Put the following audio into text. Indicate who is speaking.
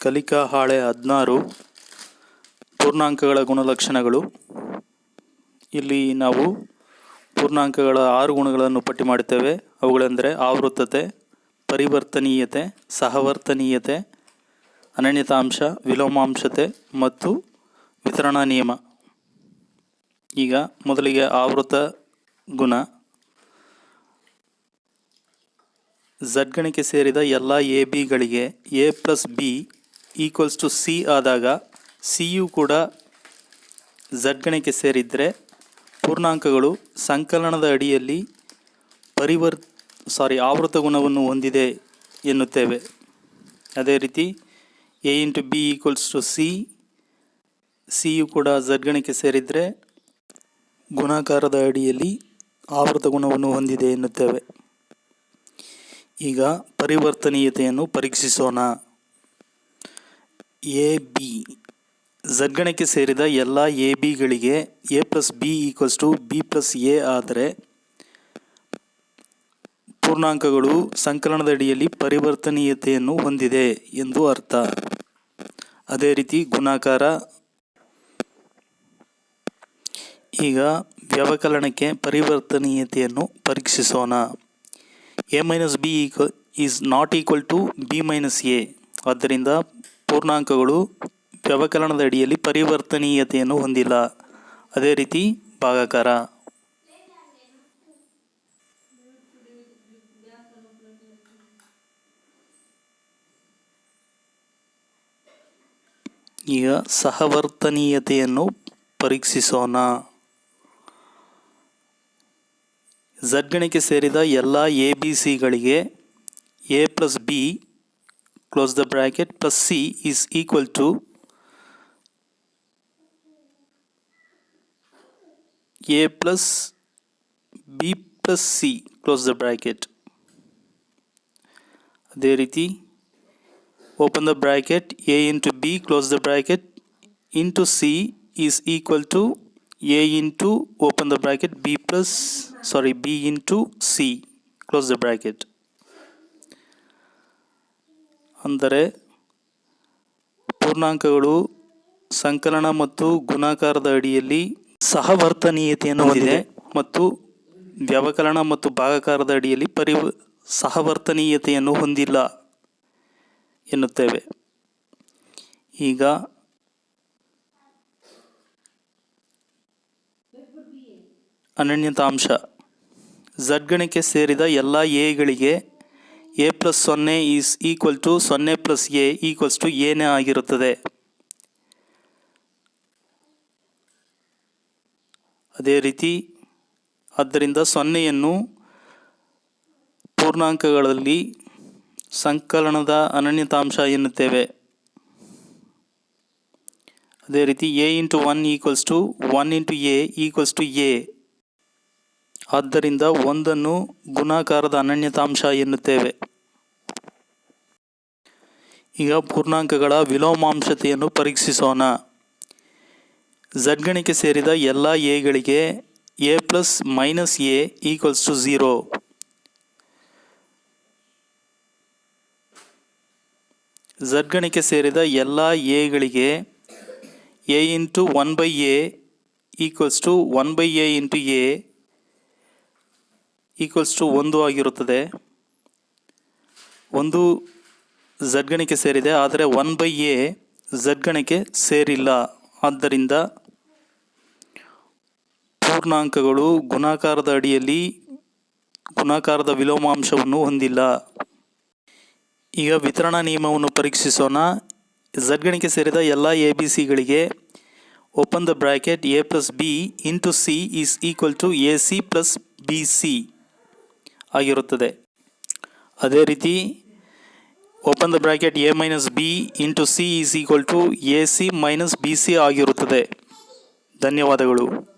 Speaker 1: ಕಲಿಕಾ ಹಾಳೆ ಹದಿನಾರು ಪೂರ್ಣಾಂಕಗಳ ಗುಣಲಕ್ಷಣಗಳು. ಇಲ್ಲಿ ನಾವು ಪೂರ್ಣಾಂಕಗಳ ಆರು ಗುಣಗಳನ್ನು ಪಟ್ಟಿ ಮಾಡುತ್ತೇವೆ ಅವುಗಳೆಂದರೆ ಆವೃತ್ತತೆ, ಪರಿವರ್ತನೀಯತೆ, ಸಹವರ್ತನೀಯತೆ, ಅನನ್ಯತಾಂಶ, ವಿಲೋಮಾಂಶತೆ ಮತ್ತು ವಿತರಣಾ ನಿಯಮ. ಈಗ ಮೊದಲಿಗೆ ಆವೃತ ಗುಣ. ಝಡ್ಗಣಿಕೆ ಸೇರಿದ ಎಲ್ಲ A ಬಿಗಳಿಗೆ A plus B equals to C ಆದಾಗ ಸಿಯು ಕೂಡ ಝಡ್ ಗಣಕ್ಕೆ ಸೇರಿದರೆ ಪೂರ್ಣಾಂಕಗಳು ಸಂಕಲನದ ಅಡಿಯಲ್ಲಿ ಪರಿವರ್ ಸಾರಿ ಆವೃತ ಗುಣವನ್ನು ಹೊಂದಿದೆ ಎನ್ನುತ್ತೇವೆ. ಅದೇ ರೀತಿ A into B equals to C ಸಿಯು ಕೂಡ ಝಡ್ ಗಣಕ್ಕೆ ಸೇರಿದರೆ ಗುಣಾಕಾರದ ಅಡಿಯಲ್ಲಿ ಆವೃತ ಗುಣವನ್ನು ಹೊಂದಿದೆ ಎನ್ನುತ್ತೇವೆ. ಈಗ ಪರಿವರ್ತನೀಯತೆಯನ್ನು ಪರೀಕ್ಷಿಸೋಣ. ಎ, ಬಿ, ಝಡ್ಗಣಕ್ಕೆ ಸೇರಿದ ಎಲ್ಲ A, ಬಿಗಳಿಗೆ A plus B equals to B plus A ಆದರೆ ಪೂರ್ಣಾಂಕಗಳು ಸಂಕಲನದ ಅಡಿಯಲ್ಲಿ ಪರಿವರ್ತನೀಯತೆಯನ್ನು ಹೊಂದಿದೆ ಎಂದು ಅರ್ಥ. ಅದೇ ರೀತಿ ಗುಣಾಕಾರ ಈಗ ವ್ಯವಕಲನಕ್ಕೆ ಪರಿವರ್ತನೀಯತೆಯನ್ನು ಪರೀಕ್ಷಿಸೋಣ. A minus B ಈಕ್ವ, is not equal to B minus A. ಆದ್ದರಿಂದ ಪೂರ್ಣಾಂಕಗಳು ವ್ಯವಕಲನದ ಅಡಿಯಲ್ಲಿ ಪರಿವರ್ತನೀಯತೆಯನ್ನು ಹೊಂದಿಲ್ಲ. ಅದೇ ರೀತಿ ಭಾಗಾಕಾರ. ಈಗ ಸಹವರ್ತನೀಯತೆಯನ್ನು ಪರೀಕ್ಷಿಸೋಣ. ಜಡ್ಗಣಿಕೆ ಸೇರಿದ ಎಲ್ಲ A B ಸಿಗಳಿಗೆ A plus B close the bracket plus C is equal to A plus B plus C close the bracket ಅದೇ ರೀತಿ open the bracket a into b close the bracket into c is equal to a into open the bracket b plus sorry b into c close the bracket ಅಂದರೆ ಪೂರ್ಣಾಂಕಗಳು ಸಂಕಲನ ಮತ್ತು ಗುಣಾಕಾರದ ಅಡಿಯಲ್ಲಿ ಸಹವರ್ತನೀಯತೆಯನ್ನು ಹೊಂದಿದೆ ಮತ್ತು ವ್ಯವಕಲನ ಮತ್ತು ಭಾಗಾಕಾರದ ಅಡಿಯಲ್ಲಿ ಪರಿ ಸಹವರ್ತನೀಯತೆಯನ್ನು ಹೊಂದಿಲ್ಲ ಎನ್ನುತ್ತೇವೆ. ಈಗ ಅನನ್ಯತಾಂಶ. ಝಡ್ ಗಣಿಕೆ ಸೇರಿದ ಎಲ್ಲ ಎಗಳಿಗೆ ಎ ಪ್ಲಸ್ ಸೊನ್ನೆ ಈಸ್ ಈಕ್ವಲ್ ಟು ಸೊನ್ನೆ ಪ್ಲಸ್ ಎ ಈಕ್ವಲ್ಸ್ ಟು ಏನೇ ಆಗಿರುತ್ತದೆ. ಅದೇ ರೀತಿ ಆದ್ದರಿಂದ ಸೊನ್ನೆಯನ್ನು ಪೂರ್ಣಾಂಕಗಳಲ್ಲಿ ಸಂಕಲನದ ಅನನ್ಯತಾಂಶ ಎನ್ನುತ್ತೇವೆ. ಅದೇ ರೀತಿ A into one equals to one into A equals to A ಆದ್ದರಿಂದ ಒಂದನ್ನು ಗುಣಾಕಾರದ ಅನನ್ಯತಾಂಶ ಎನ್ನುತ್ತೇವೆ. ಈಗ ಪೂರ್ಣಾಂಕಗಳ ವಿಲೋಮಾಂಶತೆಯನ್ನು ಪರೀಕ್ಷಿಸೋಣ. ಝಡ್ಗಣಿಕೆ ಸೇರಿದ ಎಲ್ಲ ಎಗಳಿಗೆ A plus minus A equals to zero ಝಡ್ಗಣಿಕೆ ಸೇರಿದ ಎಲ್ಲ ಎಗಳಿಗೆ A into one by A equals to one by A into A equals to ಒಂದು ಆಗಿರುತ್ತದೆ. ಒಂದು ಝಡ್ ಸೇರಿದೆ, ಆದರೆ ಒನ್ ಬೈ ಎ ಝಡ್ ಸೇರಿಲ್ಲ. ಆದ್ದರಿಂದ ಪೂರ್ಣಾಂಕಗಳು ಗುಣಾಕಾರದ ಅಡಿಯಲ್ಲಿ ಗುಣಾಕಾರದ ವಿಲೋಮಾಂಶವನ್ನು ಹೊಂದಿಲ್ಲ. ಈಗ ವಿತರಣಾ ನಿಯಮವನ್ನು ಪರೀಕ್ಷಿಸೋಣ. ಝಡ್ ಗಣಿಕೆ ಸೇರಿದ ಎಲ್ಲ A B ಸಿಗಳಿಗೆ open the bracket A plus B into C is equal to A C plus B C ಆಗಿರುತ್ತದೆ. ಅದೇ ರೀತಿ open the bracket A minus B into C is equal to A C minus B C ಆಗಿರುತ್ತದೆ. ಧನ್ಯವಾದಗಳು.